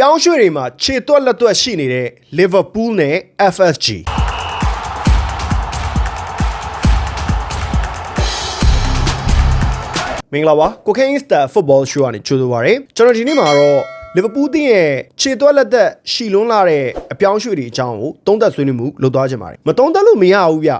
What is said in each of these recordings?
ပြောင်းရွှေ့တွေမှာခြေသွက်လက်သွက်ရှိနေတဲ့ Liverpool နဲ့ FSG မင်္ဂလာပါကိုခိန်းစတာဖုတ်ဘောရှိုးကနေကြိုဆိုပါရစေကျွန်တော်ဒီနေ့မှာတော့လီဗာပူးတင်းရဲ့ခြေသွက်လက်သက်ရှီလွန်းလာတဲ့အပြောင်းရွှေ့တွေအကြောင်းကိုသုံးသပ်ဆွေးနွေးမှုလုပ်သွားကြပါမယ်မသုံးသပ်လို့မရဘူးဗျ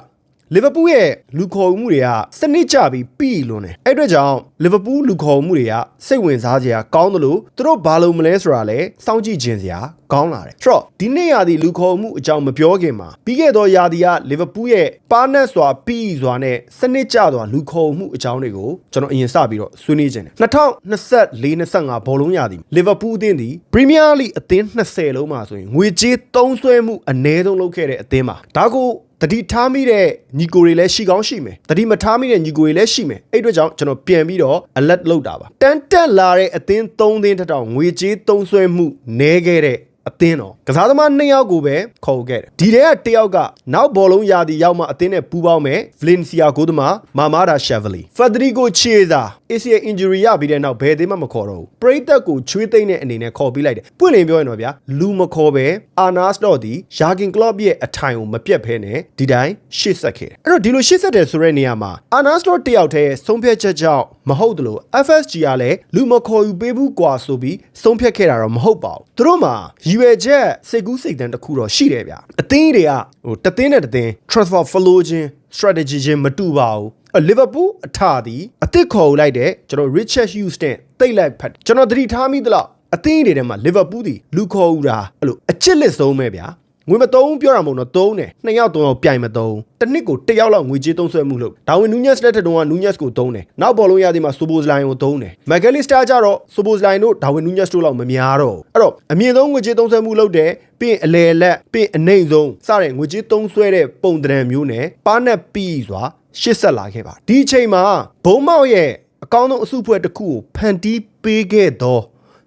လီဗာပူးရဲ့လူခေါ်မှုတွေကစနစ်ကျပြီးပြီးလွန်းတယ်အဲ့အတွက်ကြောင့်လီဗာပူးလူခေါ်မှုတွေကစိတ်ဝင်စားစရာကောင်းတယ်လို့သူတို့ဘာလို့မလဲဆိုတာလဲစောင့်ကြည့်ခြင်းစရာကောင်းလာတယ်ဆိုတော့ဒီနေ့ရာသီလူခေါ်မှုအကြောင်းမပြောခင်မှာပြီးခဲ့သောရာသီကလီဗာပူးရဲ့ပါနက်စွာပြီးစွာနဲ့စနစ်ကျစွာလူခေါ်မှုအကြောင်းတွေကိုကျွန်တော်အရင်စပြီးတော့ဆွေးနွေးခြင်းတယ်2024-25ဘောလုံးရာသီလီဗာပူးအသင်းဒီပရီးမီးယားလိအသင်း20လုံးမှာဆိုရင်ငွေကြေးသုံးစွဲမှုအနည်းဆုံးလုပ်ခဲ့တဲ့အသင်းပါဒါကို တတိထားမိတဲ့ညီကိုတွေလည်းရှိကောင်းရှိမယ်တတိမထားမိတဲ့ညီကိုတွေလည်းရှိမယ်အဲ့အတွက်ကြောင့်ကျွန်တော်ပြန်ပြီးတော့ alert လုပ်တာပါတန်တက်လာတဲ့အသင်း၃သင်းတစ်တောင်ငွေကြေးသုံးစွဲမှုနည်းခဲ့တဲ့ အသင်းတော်ကစားသမားနှစ်ယောက်ကိုပဲခေါ်ခဲ့တယ်ဒီထဲကတစ်ယောက်ကနောက်ဘောလုံးရာသီရောက်မှအသင်းနဲ့ပူးပေါင်းမဲ့ဗလင်စီယာဂိုးသမားမာမာဒါရှက်ဗလီဖက်ဒရီကိုချေဇာ ACL injury ရပြီးတဲ့နောက်ဘယ်အသင်းမှမခေါ်တော့ဘူးပရိသတ်ကိုချွေးသိမ့်တဲ့အနေနဲ့ခေါ်ပြီးလိုက်တယ်ပွင့်လင်းပြောရင်တော့ဗျာလူမခေါ်ပဲအာနာစတော့ဒီယာဂင်ကလော့ရဲ့အထိုင်ကိုမပြတ်ဖဲနဲ့ဒီတိုင်းရှေ့ဆက်ခဲ့တယ်အဲ့တော့ဒီလိုရှေ့ဆက်တယ်ဆိုတဲ့နေရာမှာအာနာစတော့တယောက်တည်းဆုံးဖြတ်ချက်ကြောင့်မဟုတ်တယ်လို့ FSG ကလည်းလူမခေါ်ယူပေးဘူးကွာဆိုပြီးဆုံးဖြတ်ခဲ့တာတော့မဟုတ်ပါဘူးသူတို့မှာရည်ရွယ်ချက်စိတ်ကူးစိတ်တန်းတစ်ခုတော့ရှိတယ်ဗျအသင်းတွေကဟိုတသင်းနဲ့တသင်း transfer flow ချင်း strategy ချင်းမတူပါဘူးလီဗာပူးအထသည်အသစ်ခေါ်ယူလိုက်တဲ့ကျွန်တော် Richard Hughes နဲ့တိတ်လိုက်ဖတ်ကျွန်တော်သတိထားမိသလားအသင်းတွေထဲမှာလီဗာပူးသည်လူခေါ်ယူတာအဲ့လိုအချစ်လက်ဆုံးပဲဗျာ ငွေမသုံးပြောတာမဟုတ်တော့သုံးတယ်နှစ်ယောက်သုံးယောက်ပြိုင်မသုံးတစ်နှစ်ကိုတစ်ယောက်လောက်ငွေကြေးသုံးဆွဲမှုလုပ်ဒါဝင်နူးညက်စ်လက်ထက်တုန်းကနူးညက်စ်ကိုသုံးတယ်နောက်ဘောလုံးရသည်မှာဆိုဘိုဇလိုင်ကိုသုံးတယ်မက်ကယ်လီစတာကျတော့ဆိုဘိုဇလိုင်တို့ဒါဝင်နူးညက်စ်တို့လောက်မများတော့ဘူးအဲ့တော့အမြင့်ဆုံးငွေကြေးသုံးဆွဲမှုလုပ်တယ်ပြီးရင်အလေလက်ပြီးရင်အနှိမ့်ဆုံးစတဲ့ငွေကြေးသုံးဆွဲတဲ့ပုံတံမျိုးနဲ့ပါနက်ပြီးစွာရှစ်ဆက်လာခဲ့ပါဒီအချိန်မှာဘုံမောက်ရဲ့အကောင်းဆုံးအစုဖွဲ့တစ်ခုကိုဖန်တီးပေးခဲ့သော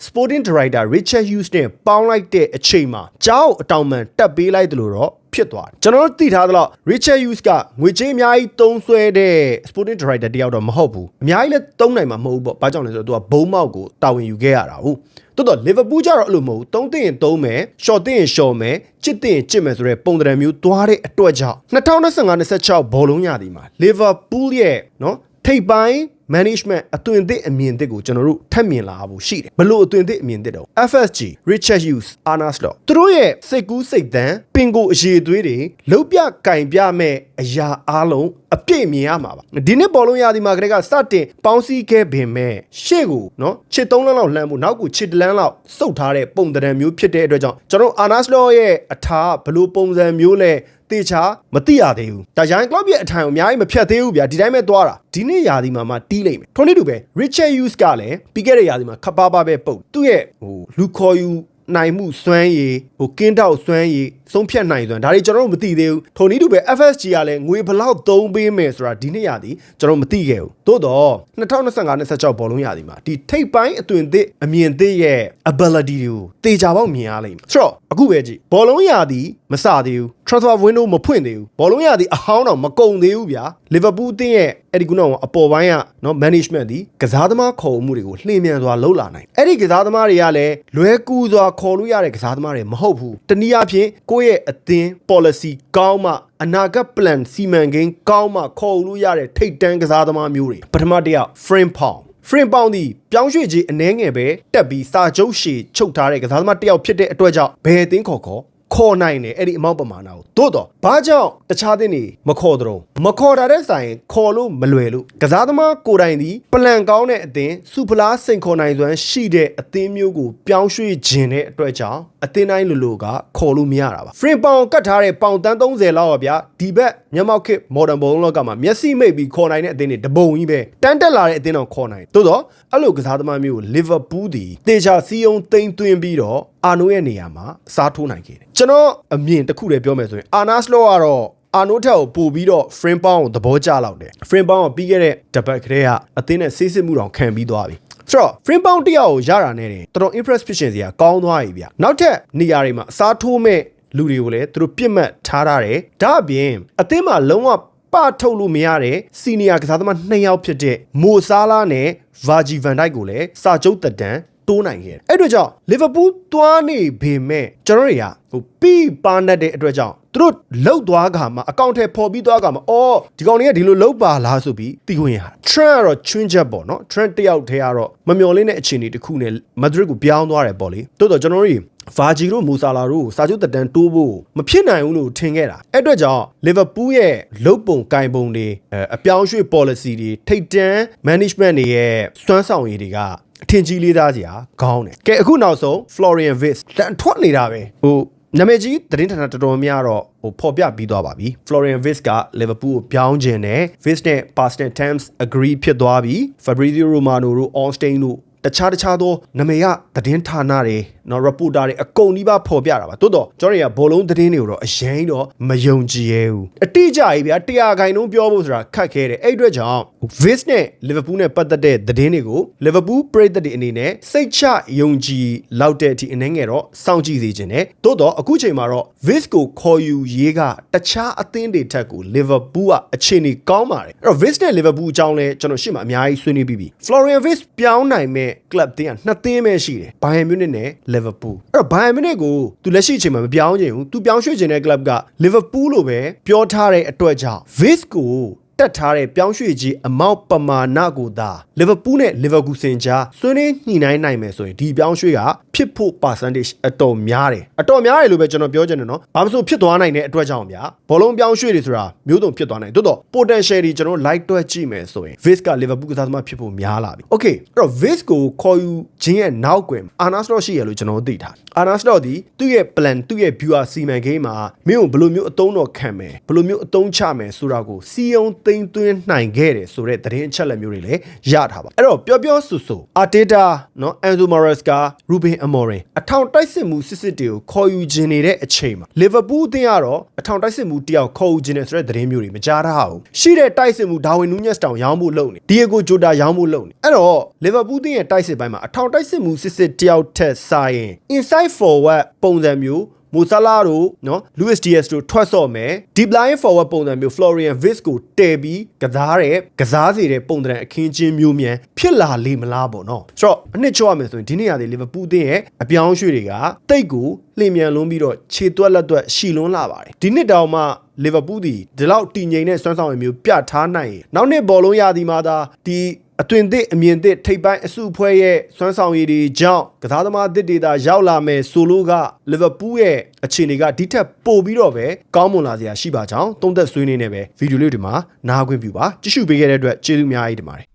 Sporting Director Richard Hughes နဲ့ပေါင်းလိုက်တဲ့အချိန်မှာကြောက်အတောင်ပံတက်ပေးလိုက်တယ်လို့တော့ဖြစ်သွားတယ်ကျွန်တော်တို့သိထားသလောက် Richard Hughes ကငွေကြေးအများကြီးသုံးစွဲတဲ့ Sporting Director တယောက်တော့မဟုတ်ဘူးအများကြီးလည်းသုံးနိုင်မှာမဟုတ်ဘူးပေါ့ဘာကြောင့်လဲဆိုတော့သူကဘုံမောက်ကိုတာဝန်ယူခဲ့ရတာဟုတ်တော်တော် Liverpool ကျတော့အဲ့လိုမဟုတ်ဘူးသုံးသိရင်သုံးမယ် short သိရင် short မယ်ချစ်သိရင်ချစ်မယ်ဆိုတဲ့ပုံသဏ္ဍာန်မျိုးသွားတဲ့အတွက်ကြောင့်2025-26ဘောလုံးရသည်မှာ Liverpool ရဲ့နော်ထိပ်ပိုင်း management အသွင်သစ်အမြင်သစ်ကိုကျွန်တော်တို့ထပ်မြင်လာဖို့ရှိတယ်ဘလို့အသွင်သစ်အမြင်သစ်တော့ FSG Richard Hughes Arna Slot သူတို့ရဲ့စိတ်ကူးစိတ်သန်းပင်ကိုအရေးသွေးတွေလှုပ်ပြကင်ပြမဲ့အရာအားလုံးအပြည့်မြင်ရမှာပါဒီနှစ်ဘောလုံးရာသီမှာကလေးကစတင်ပေါင်းစည်းခဲ့ပင်မဲ့ရှေ့ကိုနော်ချစ်သုံးလမ်းလောက်လှမ်းဖို့နောက်ကိုချစ်တလန်းလောက်စုပ်ထားတဲ့ပုံသဏ္ဍာန်မျိုးဖြစ်တဲ့အတွက်ကြောင့်ကျွန်တော် Arna Slot ရဲ့အထာဘလို့ပုံစံမျိုးလဲ တေချာမသိရသေးဘူးဒါရိုင်းကလော့ရဲ့အထိုင်ကိုအများကြီးမဖြတ်သေးဘူးဗျာဒီတိုင်းပဲသွားတာဒီနေ့ရာသီမှာမှတီးလိမ့်မယ်ထိုနည်းတူပဲ Richard Hughes ကလည်းပြီးခဲ့တဲ့ရာသီမှာခပ်ပါပါပဲပုတ်သူ့ရဲ့ဟိုလူခေါ်ယူနိုင်မှုစွမ်းရည်ဟိုကင်းတောက်စွမ်းရည် ဆုံးဖြတ်နိုင်စွမ်းဒါတွေကျွန်တော်တို့မသိသေးဘူးထိုနည်းတူပဲ FSG ကလည်းငွေဘလောက်သုံးပေးမယ်ဆိုတာဒီနှစ်ရာသီကျွန်တော်မသိခဲ့ဘူးသို့တော့2025-26ဘောလုံးရာသီမှာဒီထိပ်ပိုင်းအသွင်သစ်အမြင်သစ်ရဲ့ ability တွေကိုတေချာပေါက်မြင်ရလိမ့်မယ်ဆိုတော့အခုပဲကြည့်ဘောလုံးရာသီမစသေးဘူး transfer window မဖွင့်သေးဘူးဘောလုံးရာသီအဟောင်းတော့မကုန်သေးဘူးဗျာ Liverpool အသင်းရဲ့အဲ့ဒီကုနော်အပေါ်ပိုင်းကနော် management ဒီကစားသမားခေါ်မှုတွေကိုလှည့်မြန်စွာလှုပ်လာနိုင်အဲ့ဒီကစားသမားတွေကလည်းလွဲကူစွာခေါ်လို့ရတဲ့ကစားသမားတွေမဟုတ်ဘူးတနည်းအားဖြင့်ကိုယ့်ရဲ့အသင်း policy ကောင်းမှအနာဂတ် plan စီမံကိန်းကောင်းမှခေါ်လို့ရတဲ့ထိတ်တန်းကစားသမားမျိုးတွေပထမတစ်ယောက် frame pound ဖရင်ပေါင်ဒီပြောင်းရွှေ့ခြင်းအနှဲငယ်ပဲတက်ပြီးစာချုပ်ရှည်ချုပ်ထားတဲ့ကစားသမားတစ်ယောက်ဖြစ်တဲ့အတွက်ကြောင့်ဘယ်အသင်းခေါ်ခေါ် ခေါ်နိုင်တယ်အဲ့ဒီအမောက်ပမာဏကိုသို့တော့ဘာကြောင့်တခြားသင်းတွေမခေါ်တော့မခေါ်တာတဲ့ဆိုင်ခေါ်လို့မလွယ်လို့ကစားသမားကိုယ်တိုင်ဒီပလန်ကောင်းတဲ့အသင်းစူဖလားစိန်ခေါ်နိုင်စွမ်းရှိတဲ့အသင်းမျိုးကိုပြောင်းရွှေ့ခြင်းတဲ့အတွက်ကြောင့်အသင်းတိုင်းလိုလိုကခေါ်လို့မရတာပါဖရင်ပေါင်ကတ်ထားတဲ့ပေါင်တန်း30လောက်ပါဗျာဒီဘက်မြန်မာခေတ် modern ဘုံလောကမှာမျက်စိမိတ်ပြီးခေါ်နိုင်တဲ့အသင်းတွေတပုံကြီးပဲတန်းတက်လာတဲ့အသင်းတော်ခေါ်နိုင်သို့တော့အဲ့လိုကစားသမားမျိုးကို Liverpool ဒီတေချာစီယုံတိမ့်သွင်းပြီးတော့ အာနိုရဲ့နေရာမှာစားထိုးနိုင်ခဲ့တယ်ကျွန်တော်အမြင်တစ်ခုတည်းပြောမယ်ဆိုရင်အာနာစလောကတော့အာနိုထက်ကိုပို့ပြီးတော့ frame pound ကိုသဘောကျလောက်တယ် frame pound ကိုပြီးခဲ့တဲ့တပတ်ကလေးကအသင်းနဲ့ဆေးစစ်မှုတောင်ခံပြီးသွားပြီဆိုတော့ frame pound တစ်ယောက်ကိုရတာနဲ့တင်တော်တော် impress ဖြစ်ရှင်စရာကောင်းသွားပြီဗျနောက်ထပ်နေရာတွေမှာအစားထိုးမဲ့လူတွေကိုလည်းသူတို့ပြစ်မှတ်ထားထားတယ်ဒါအပြင်အသင်းမှာလုံးဝပထုတ်လို့မရတဲ့စီနီယာကစားသမားနှစ်ယောက်ဖြစ်တဲ့မိုဆာလာနဲ့ဗာဂျီဗန်ဒိုက်ကိုလည်းစာချုပ်တက်တန် တိုးနိုင်ခဲ့တယ်အဲ့အတွက်ကြောင့်လီဗာပူးသွားနေပေမဲ့ကျွန်တော်တွေကဟိုပီပါနတ်တဲ့အတွက်ကြောင့်သူတို့လှုပ်သွားကမှာအကောင့်ထဲပေါ်ပြီးသွားကမှာအော်ဒီကောင်တွေကဒီလိုလှုပ်ပါလားဆိုပြီးသိခွင့်ရတာ Trent ကတော့ချွင်းချက်ပေါ့နော် Trent တယောက်တည်းကတော့မမျော်လင့်တဲ့အခြေအနေတစ်ခုနဲ့ Madrid ကိုပြောင်းသွားတယ်ပေါ့လေတိုးတော့ကျွန်တော်တို့ဗာဂျီတို့မူဆာလာတို့စာချုပ်တက်တန်းတိုးဖို့မဖြစ်နိုင်ဘူးလို့ထင်ခဲ့တာအဲ့အတွက်ကြောင့်လီဗာပူးရဲ့လုတ်ပုံကင်ပုံတွေအဲအပြောင်းရွှေ့ policy တွေထိတ်တန်း management တွေရဲ့စွမ်းဆောင်ရည်တွေက အထင်ကြီးလေးသားစရာခေါင်းတယ်ကဲအခုနောက်ဆုံး Florian Wirtz တန်ထွက်နေတာပဲဟိုနာမည်ကြီးသတင်းဌာနတော်တော်များတော့ဟိုပေါ်ပြပြီးသွားပါပြီ Florian Wirtz က Liverpool ကိုပြောင်းခြင်းနဲ့ Wirtz နဲ့ past tense agree ဖြစ်သွားပြီ Fabrizio Romano တို့ Allstein တို့တခြားတခြားသောနမေရသတင်းဌာနတွေနော် reporter တွေအကုန်ဒီပါဖော်ပြတာပါတိုးတော့ကျွန်တော်တွေကဘောလုံးသတင်းတွေကိုတော့အရင်တော့မယုံကြည်ရဘူးအတိအကျကြီးဗျာတရားခိုင်နှုန်းပြောဖို့ဆိုတာခက်ခဲတယ်အဲ့အတွက်ကြောင့် Viz နဲ့ Liverpool နဲ့ပတ်သက်တဲ့သတင်းတွေကို Liverpool ပရိသတ်တွေအနေနဲ့စိတ်ချယုံကြည်လောက်တဲ့အထိအနေငယ်တော့စောင့်ကြည့်စေခြင်းနဲ့တိုးတော့အခုချိန်မှာတော့ Viz ကိုခေါ်ယူရေးကတခြားအသင်းတွေထက်ကို Liverpool ကအခြေအနေကောင်းပါတယ်အဲ့တော့ Viz နဲ့ Liverpool အကြောင်းလဲကျွန်တော်ရှေ့မှာအများကြီးဆွေးနွေးပြီးပြီ Florian Viz ပြောင်းနိုင်မဲ့ club တင်းကနှစ်သင်းပဲရှိတယ် Bayern Munich နဲ့ Liverpool အဲ့တော့ Bayern Munich ကိုသူလက်ရှိအချိန်မှာမပြောင်းချင်ဘူးသူပြောင်းရွှေ့ချင်တဲ့ club က Liverpool လို့ပဲပြောထားတဲ့အတွက်ကြောင့် Viz ကို တက်ထားတဲ့ပြောင်းရွှေ့ခြင်းအမောက်ပမာဏကိုသာလီဗာပူးနဲ့လီဗာပူးစင်ကြားဆွေးနွေးညှိနှိုင်းနိုင်မယ်ဆိုရင်ဒီပြောင်းရွှေ့ကဖြစ်ဖို့ percentage အတော်များတယ်အတော်များတယ်လို့ပဲကျွန်တော်ပြောချင်တယ်နော်ဘာလို့ဆိုဖြစ်သွားနိုင်တဲ့အတွက်ကြောင့်ဗျာဘောလုံးပြောင်းရွှေ့တွေဆိုတာမျိုးစုံဖြစ်သွားနိုင်တိုးတော့ potential တွေကျွန်တော် light တွက်ကြည့်မယ်ဆိုရင် Viz ကလီဗာပူးကစားသမားဖြစ်ဖို့များလာပြီ okay အဲ့တော့ Viz ကိုခေါ်ယူခြင်းရဲ့နောက်ကွယ်အာနာစတော့ရှိရလို့ကျွန်တော်သိထားအာနာစတော့ဒီသူ့ရဲ့ plan သူ့ရဲ့ viewer စီမံကိန်းမှာမင်းကိုဘယ်လိုမျိုးအတုံးတော်ခံမယ်ဘယ်လိုမျိုးအတုံးချမယ်ဆိုတာကိုစီယုံသိမ်းသွင်းနိုင်ခဲ့တယ်ဆိုတဲ့သတင်းအချက်လက်မျိုးတွေလည်းရထားပါအဲ့တော့ပြောပြောဆူဆူအာတေတာနော်အန်ဇိုမာရက်စကာရူဘင်အမော်ရင်အထောင်တိုက်စစ်မှုစစ်စစ်တွေကိုခေါ်ယူခြင်းနေတဲ့အချိန်မှာလီဗာပူးအသင်းကတော့အထောင်တိုက်စစ်မှုတယောက်ခေါ်ယူခြင်းနေဆိုတဲ့သတင်းမျိုးတွေမကြားထားဘူးရှိတဲ့တိုက်စစ်မှုဒါဝင်နူးညက်စ်တောင်ရောင်းဖို့လုပ်နေဒီယိုကိုဂျိုတာရောင်းဖို့လုပ်နေအဲ့တော့လီဗာပူးအသင်းရဲ့တိုက်စစ်ပိုင်းမှာအထောင်တိုက်စစ်မှုစစ်စစ်တယောက်ထက်ဆိုင်ရင် inside forward ပုံစံမျိုး မိုဆာလာတို့နော် Luis Diaz တို့ထွက်ဆော့မယ် deep line forward ပုံစံမျိုး Florian Wirtz ကိုတည်ပြီးကစားတဲ့ကစားစီတဲ့ပုံစံအခင်းချင်းမျိုးမြန်ဖြစ်လာလိမ့်မလားပေါ့နော်ဆိုတော့အနှစ်ချောရမယ်ဆိုရင်ဒီနေ့ရတယ်လီဗာပူးအသင်းရဲ့အပြောင်းအရွှေ့တွေကတိတ်ကိုလှည့်မြန်လွန်းပြီးတော့ခြေသွက်လက်သွက်ရှီလွန်းလာပါတယ်ဒီနှစ်တောင်မှလီဗာပူးဒီဒီလောက်တည်ငြိမ်တဲ့စွမ်းဆောင်ရည်မျိုးပြထားနိုင်ရင်နောက်နှစ်ဘောလုံးရသည်မှာသာဒီအသွင်သစ်အမြင်သစ်ထိပ်ပိုင်းအစုအဖွဲ့ရဲ့စွမ်းဆောင်ရည်တွေကြောင့်ကစားသမားသစ်တွေသာရောက်လာမယ်ဆိုလို့ကလီဗာပူးရဲ့အခြေအနေကဒီထက်ပိုပြီးတော့ပဲကောင်းမွန်လာစရာရှိပါကြောင်းသုံးသက်ဆွေးနွေးနေပဲဗီဒီယိုလေးဒီမှာနားခွင့်ပြုပါကြည့်ရှုပေးခဲ့တဲ့အတွက်ကျေးဇူးအများကြီးတင်ပါတယ်